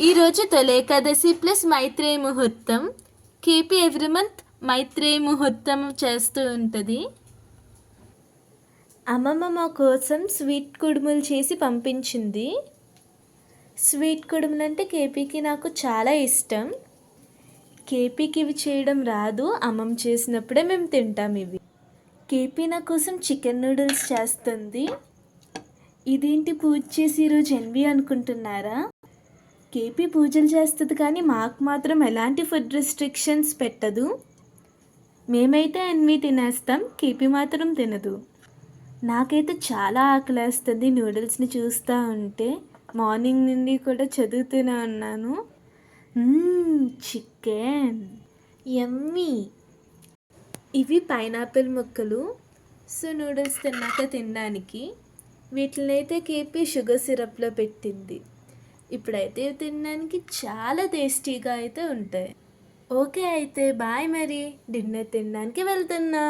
ఈరోజు తొలేకాదశి ప్లస్ మైత్రేయ ముహూర్తం. KP every month Maitreya ముహూర్తం చేస్తూ ఉంటుంది. అమ్మమ్మ మా కోసం స్వీట్ కుడుములు చేసి పంపించింది. స్వీట్ కుడుములు అంటే కేపీకి నాకు చాలా ఇష్టం. కేపీకి ఇవి చేయడం రాదు అమ్మమ్మ చేసినప్పుడే మేము తింటాం ఇవి. కేపీ నా కోసం చికెన్ నూడిల్స్ చేస్తుంది. ఇదేంటి పూజ చేసి ఈరోజు ఎన్వి అనుకుంటున్నారా? కేపీ పూజలు చేస్తుంది కానీ మాకు మాత్రం ఎలాంటి ఫుడ్ రిస్ట్రిక్షన్స్ పెట్టదు. మేమైతే అన్నీ తినేస్తాం కేపీ మాత్రం తినదు. నాకైతే చాలా ఆకలేస్తుంది నూడిల్స్ని చూస్తూ ఉంటే. మార్నింగ్ నుండి కూడా చదువుతూనే ఉన్నాను. చికెన్. ఎమ్మీ ఇవి పైనాపిల్ ముక్కలు. సో నూడిల్స్ తిన్నాక తినడానికి వీటిని అయితే కేపీ షుగర్ సిరప్లో పెట్టింది. ఇప్పుడైతే తినడానికి చాలా టేస్టీగా అయితే ఉంటాయి. ఓకే అయితే బాయ్ మరి. డిన్నర్ తినడానికి వెళ్తున్నా.